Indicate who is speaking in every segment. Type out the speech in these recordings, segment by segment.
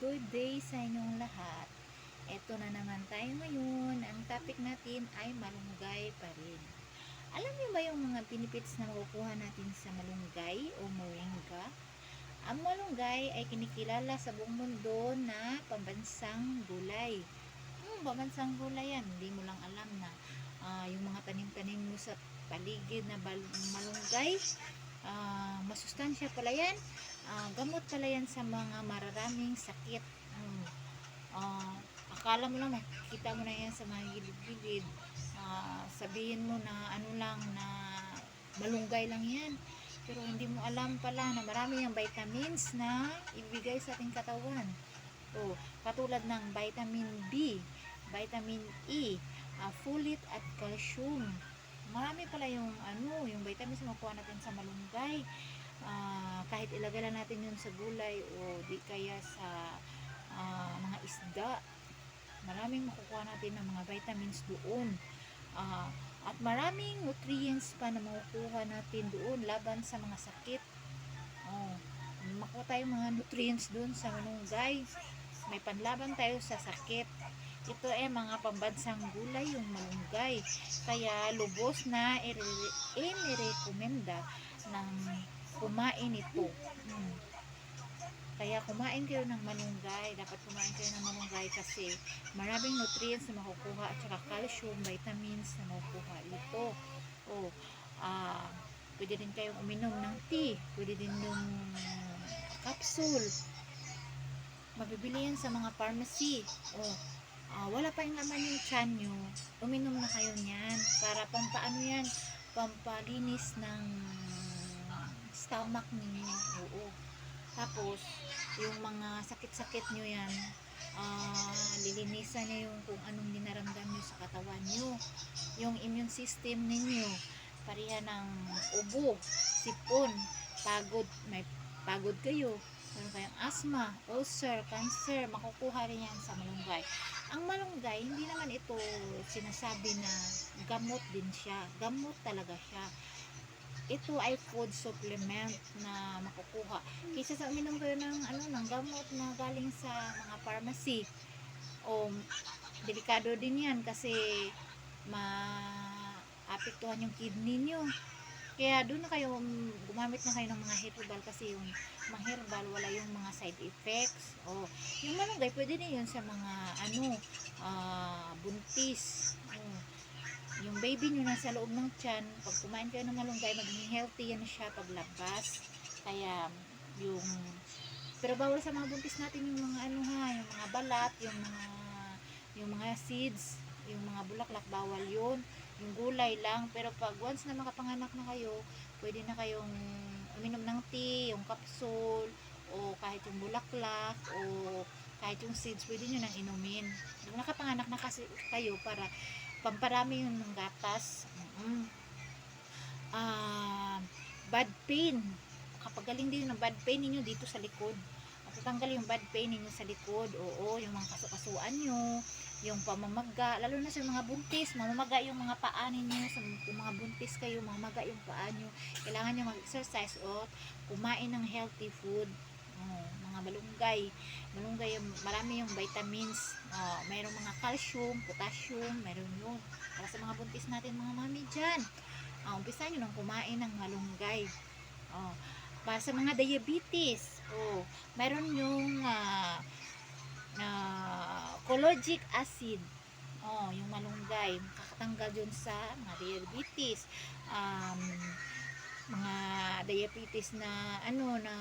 Speaker 1: good day sa inyong lahat. Ito na naman tayo ngayon. Ang topic natin ay malunggay pa rin. Alam niyo ba yung mga benefits na makukuha natin sa malunggay o moringa? Ang malunggay ay kinikilala sa buong mundo na pambansang gulay. Hmm, pambansang gulay yan. Hindi mo lang alam na ah, yung mga tanim-tanim mo sa paligid na malunggay, ah, masustansya pala yan. Ah, gamot pala yan sa mga mararaming sakit. Hmm. Ah, akala mo lang nakikita mo na yan sa mga gilid-gilid. Ah, sabihin mo na ano lang na malunggay lang yan. Pero hindi mo alam pala na marami yung vitamins na ibigay sa ating katawan. O, katulad ng vitamin B, vitamin E, ah, folate at calcium. Marami pala yung ano, yung vitamins na makuha natin sa malunggay. Ah, kahit ilagay lang natin yun sa gulay o di kaya sa ah, mga isda. Maraming makukuha natin ng mga vitamins doon. Ah, at maraming nutrients pa na makukuha natin doon laban sa mga sakit. Oh, makuha tayong mga nutrients doon sa malunggay. May panlaban tayo sa sakit. Ito ay mga pambansang gulay yung malunggay. Kaya lubos na ire- inirekomenda ng kumain ito. Mm. Kaya kumain kayo ng malunggay. Dapat kumain kayo ng malunggay kasi maraming nutrients na makukuha at saka calcium, vitamins na makukuha ito. O, ah, pwede din kayong uminom ng tea. Pwede din yung capsule. Mabibili yan sa mga pharmacy. O, ah, wala pa yung laman yung chan nyo. Uminom na kayo niyan. Para pampaano yan, pampalinis ng stomach ninyo. Oo. Tapos, yung mga sakit-sakit nyo yan, ah, lilinisan niyo yung kung anong dinaramdam nyo sa katawan nyo. Yung immune system ninyo, parihan ng ubo, sipon, pagod, may pagod kayo, meron kayong asthma, ulcer, cancer, makukuha rin yan sa malunggay. Ang malunggay, hindi naman ito sinasabi na gamot din siya. Gamot talaga siya. Ito ay food supplement na makukuha. Kaysa sa uminom kayo ng, ano, ng gamot na galing sa mga pharmacy. O, delikado din yan kasi maapektuhan yung kidney nyo. Kaya doon na kayo, mm, gumamit na kayo ng mga herbal kasi yung mga herbal, wala yung mga side effects. O, yung malunggay, pwede din yun sa mga, ano, ah, buntis. O, yung baby nyo nasa loob ng tiyan, pag kumain kayo ng malunggay, magiging healthy yan siya paglabas. Kaya, yung, pero bawal sa mga buntis natin yung mga ano ha, yung mga balat, yung mga, yung mga seeds, yung mga bulaklak, bawal yun. Yung gulay lang. Pero pag once na makapanganak na kayo, pwede na kayong uminom ng tea, yung capsule, o kahit yung bulaklak, o kahit yung seeds, pwede nyo nang inumin. Yung nakapanganak na kasi kayo para pamparami yung ng gatas. Mm Ah, bad pain. Kapag galing din ng bad pain ninyo dito sa likod. Matatanggal yung bad pain ninyo sa likod. Oo, yung mga kasukasuan nyo, yung pamamaga, lalo na sa mga buntis, mamamaga yung mga paa ninyo, sa mga buntis kayo, mamamaga yung paa nyo. Kailangan nyo mag-exercise o kumain ng healthy food. Oh, mga malunggay. Malunggay, yung- marami yung vitamins. Oh, mayroong mga calcium, potassium, mayroon yun. Para sa mga buntis natin, mga mami dyan. Ah, umpisa nyo nang kumain ng malunggay. Oh, para sa mga diabetes. Oh, mayroon yung ah, ah, cholic acid. Oh, yung malunggay. Kakatanggal yun sa mga diabetes. Um, mga diabetes na ano na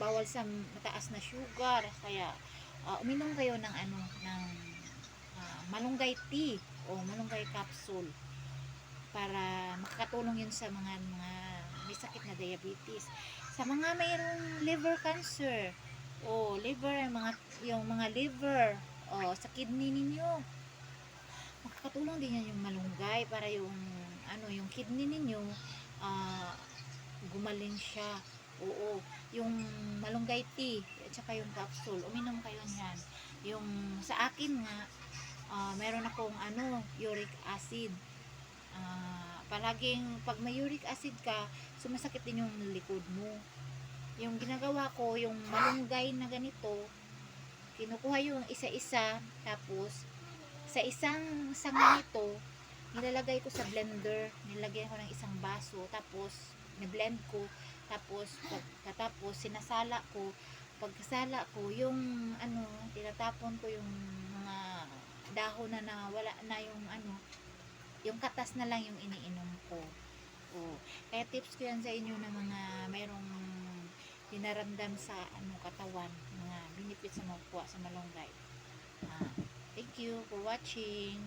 Speaker 1: bawal sa mataas na sugar. Kaya ah, uminom kayo ng ano ng ah, malunggay tea o malunggay capsule para makakatulong yun sa mga mga may sakit na diabetes. Sa mga mayroong liver cancer o liver mga yung mga liver o sa kidney ninyo makakatulong din yan yung malunggay para yung ano yung kidney ninyo ah, gumaling siya. Oo yung malunggay tea at saka yung capsule uminom kayo niyan. Yung sa akin nga ah, meron akong ano uric acid. Ah, palaging pag may uric acid ka sumasakit din yung likod mo. Yung ginagawa ko yung malunggay na ganito kinukuha yung isa-isa, tapos sa isang sanga nito, nilalagay ko sa blender, nilagyan ko ng isang baso, tapos ni-blend ko, tapos pagkatapos sinasala ko, pagkasala ko, yung ano, tinatapon ko yung mga dahon na nawala na yung ano, yung katas na lang yung iniinom ko. Oh. Kaya tips ko yan sa inyo na mga mayroong dinaramdam sa ano katawan, mga benefits na makukuha sa malunggay. Ah, thank you for watching.